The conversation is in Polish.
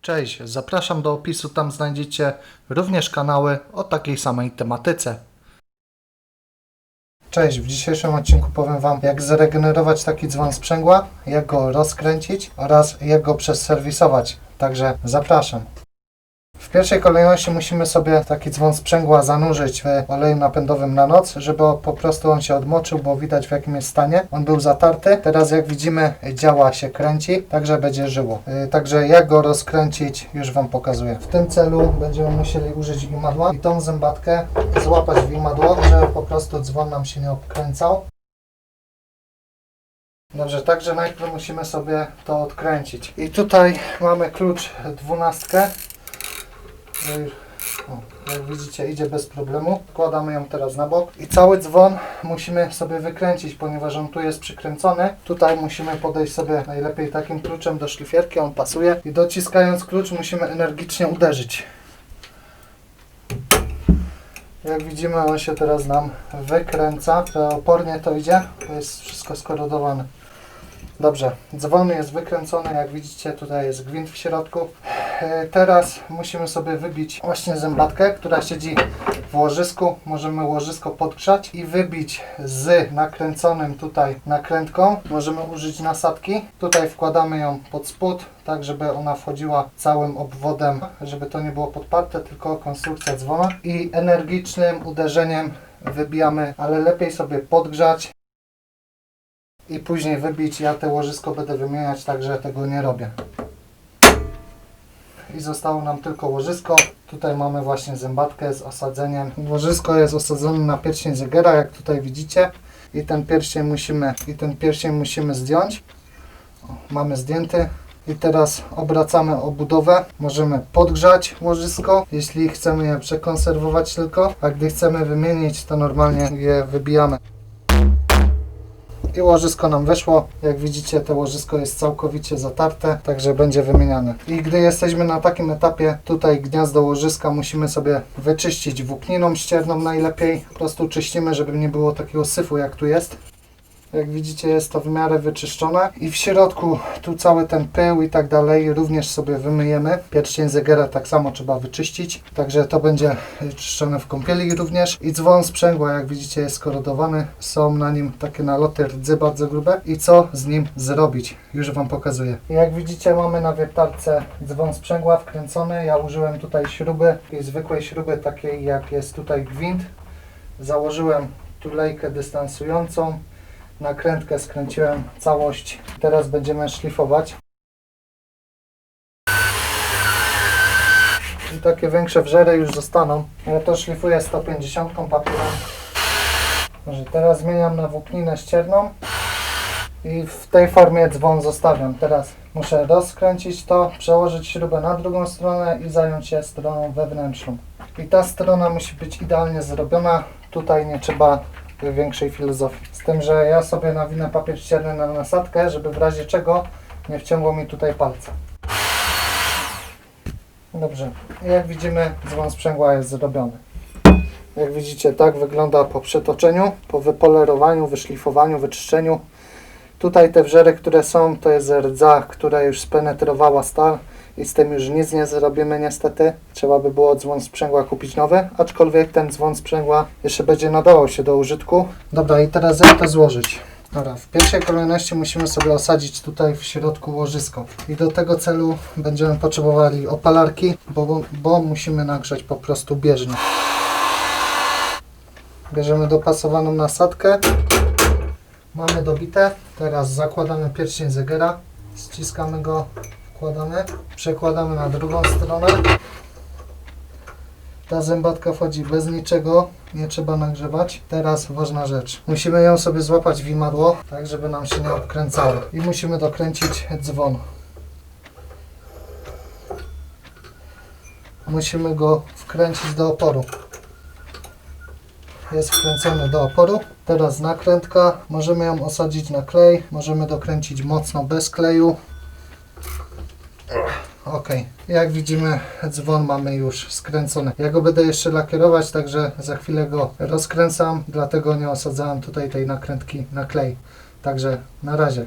Cześć, zapraszam do opisu, tam znajdziecie również kanały o takiej samej tematyce. Cześć, w dzisiejszym odcinku powiem Wam jak zregenerować taki dzwon sprzęgła, jak go rozkręcić oraz jak go przeserwisować. Także zapraszam. W pierwszej kolejności musimy sobie taki dzwon sprzęgła zanurzyć w oleju napędowym na noc, żeby po prostu on się odmoczył, bo widać w jakim jest stanie. On był zatarty, teraz jak widzimy działa się kręci, także będzie żyło. Yy, Także jak go rozkręcić już Wam pokazuję. W tym celu będziemy musieli użyć imadła i tą zębatkę złapać w imadło, żeby po prostu dzwon nam się nie obkręcał. Dobrze, także najpierw musimy sobie to odkręcić. I tutaj mamy klucz dwunastkę. Yy, O, jak widzicie idzie bez problemu. Wkładamy ją teraz na bok i cały dzwon musimy sobie wykręcić, ponieważ on tu jest przykręcony. Tutaj musimy podejść sobie najlepiej takim kluczem do szlifierki, on pasuje i dociskając klucz musimy energicznie uderzyć. Jak widzimy on się teraz nam wykręca, opornie to idzie, to jest wszystko skorodowane. Dobrze, dzwon jest wykręcony, jak widzicie tutaj jest gwint w środku. E, Teraz musimy sobie wybić właśnie zębatkę, która siedzi w łożysku. Możemy łożysko podgrzać i wybić z nakręconym tutaj nakrętką. Możemy użyć nasadki. Tutaj wkładamy ją pod spód, tak żeby ona wchodziła całym obwodem, żeby to nie było podparte, tylko konstrukcja dzwona. I energicznym uderzeniem wybijamy, ale lepiej sobie podgrzać i później wybić. Ja te łożysko będę wymieniać, także tego nie robię. I zostało nam tylko łożysko. Tutaj mamy właśnie zębatkę z osadzeniem. Łożysko jest osadzone na pierścień zegera, jak tutaj widzicie. I ten pierścień musimy, i ten pierścień musimy zdjąć. O, mamy zdjęty. I teraz obracamy obudowę. Możemy podgrzać łożysko, jeśli chcemy je przekonserwować tylko, a gdy chcemy wymienić, to normalnie je wybijamy i łożysko nam weszło. Jak widzicie, to łożysko jest całkowicie zatarte, także będzie wymieniane. I gdy jesteśmy na takim etapie, tutaj gniazdo łożyska musimy sobie wyczyścić włókniną ścierną najlepiej. Po prostu czyścimy, żeby nie było takiego syfu jak tu jest. Jak widzicie jest to w miarę wyczyszczone i w środku tu cały ten pył i tak dalej również sobie wymyjemy. Pierścień zegera tak samo trzeba wyczyścić, także to będzie czyszczone w kąpieli również. I dzwon sprzęgła jak widzicie jest korodowany, są na nim takie naloty rdzy bardzo grube i co z nim zrobić, już Wam pokazuję. Jak widzicie mamy na wiertarce dzwon sprzęgła wkręcony, ja użyłem tutaj śruby i zwykłej śruby takiej jak jest tutaj gwint. Założyłem tulejkę dystansującą, nakrętkę skręciłem całość. Teraz będziemy szlifować. I takie większe wrzery już zostaną. Ja to szlifuję 150 papierem. Może teraz zmieniam na włókninę ścierną i w tej formie dzwon zostawiam. Teraz muszę rozkręcić to, przełożyć śrubę na drugą stronę i zająć się stroną wewnętrzną. I ta strona musi być idealnie zrobiona. Tutaj nie trzeba większej filozofii. Z tym, że ja sobie nawinę papier ścierny na nasadkę, żeby w razie czego nie wciągło mi tutaj palca. Dobrze. Jak widzimy, dzwon sprzęgła jest zrobiony. Jak widzicie, tak wygląda po przetoczeniu, po wypolerowaniu, wyszlifowaniu, wyczyszczeniu. Tutaj te wrzery, które są, to jest rdza, która już spenetrowała stal i z tym już nic nie zrobimy niestety. Trzeba by było dzwon sprzęgła kupić nowy, aczkolwiek ten dzwon sprzęgła jeszcze będzie nadawał się do użytku. Dobra, i teraz jak to złożyć? Dobra, w pierwszej kolejności musimy sobie osadzić tutaj w środku łożysko. I do tego celu będziemy potrzebowali opalarki, bo, bo musimy nagrzać po prostu bieżnię. Bierzemy dopasowaną nasadkę. Mamy dobite. Teraz zakładamy pierścień zegera. Ściskamy go, wkładamy. Przekładamy na drugą stronę. Ta zębatka wchodzi bez niczego, nie trzeba nagrzewać. Teraz ważna rzecz. Musimy ją sobie złapać w imadło, tak żeby nam się nie obkręcało. I musimy dokręcić dzwon. Musimy go wkręcić do oporu. Jest wkręcony do oporu. Teraz nakrętka. Możemy ją osadzić na klej. Możemy dokręcić mocno bez kleju. Ok, jak widzimy dzwon mamy już skręcony. Ja go będę jeszcze lakierować, także za chwilę go rozkręcam, dlatego nie osadzałem tutaj tej nakrętki na klej. Także na razie.